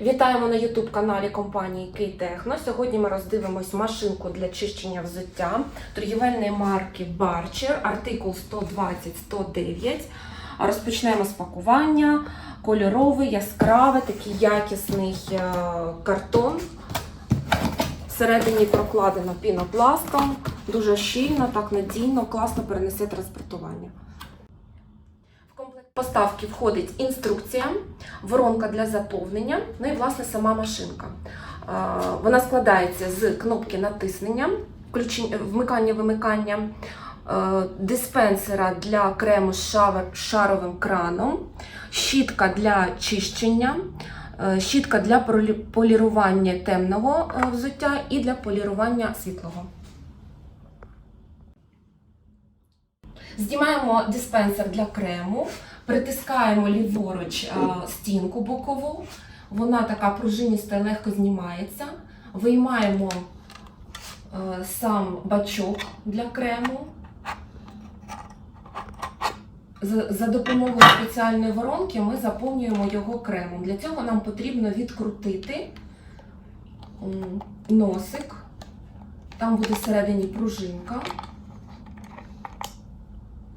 Вітаємо на youtube каналі компанії Кейтехно. Сьогодні ми роздивимось машинку для чищення взуття торгівельної марки Barcher, артикул 120-109. Розпочнемо з пакування. Кольоровий, яскравий, такий якісний е, картон. Всередині прокладено пінопластом, дуже щільно, так надійно, класно перенесе транспортування. Поставки входить інструкція, воронка для заповнення, ну і власне сама машинка. Вона складається з кнопки натиснення, вмикання-вимикання, е, диспенсера для крему з шаровим краном, щітка для чищення, е, щітка для полірування темного е, взуття і для полірування світлого. Знімаємо диспенсер для крему, притискаємо ліворуч е, стінку бокову. Вона така пружиніста і легко знімається. Виймаємо е, сам бачок для крему. За, допомогою спеціальної воронки ми заповнюємо його кремом. Для цього нам потрібно відкрутити носик. Там буде всередині пружинка.